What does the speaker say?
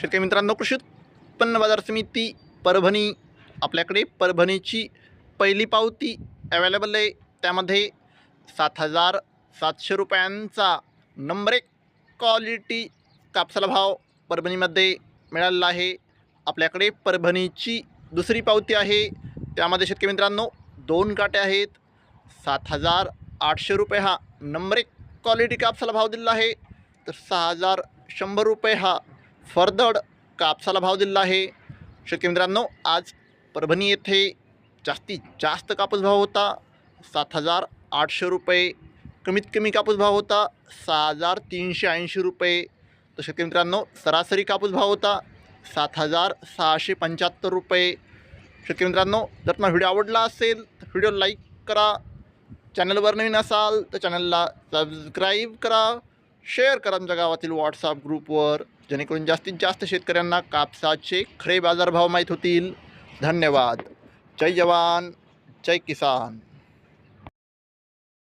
शेतकरी मित्रांनो कृषी उत्पन्न बाजार समिती परभणी आपल्याकडे परभणीची पहिली पावती अवेलेबल आहे. त्यामध्ये सात हजार सातशे रुपयांचा नंबर एक क्वालिटी कापसाला भाव परभणीमध्ये मिळालेला आहे. आपल्याकडे परभणीची दुसरी पावती आहे. त्यामध्ये शेतकरी मित्रांनो दोन काटे आहेत. सात हजार आठशे रुपये हा नंबर एक क्वालिटी कापसाला भाव दिलेला आहे. तर सहा हजार शंभर रुपये हा फरदड कापसाला भाव दिलेला आहे. शेतकरी मित्रांनो आज परभणी येथे जास्तीत जास्त कापूस भाव होता. सात हजार आठशे रुपये. कमीत कमी कापूस भाव होता सहा हजार तीनशे ऐंशी रुपये. तर शेतकरी मित्रांनो सरासरी कापूस भाव होता सात हजार सहाशे पंच्याहत्तर रुपये. शेतकरी मित्रांनो जर तुम्हाला व्हिडिओ आवडला असेल तर व्हिडिओ लाईक करा. चॅनलवर नवीन असाल तर चॅनलला सबस्क्राईब करा. शेअर करा तुमच्या गावातील व्हॉट्सअप ग्रुपवर. जेणेकरून जास्तीत जास्त शेतकऱ्यांना कापसाचे खरे बाजारभाव माहीत होतील. धन्यवाद. जय जवान जय किसान.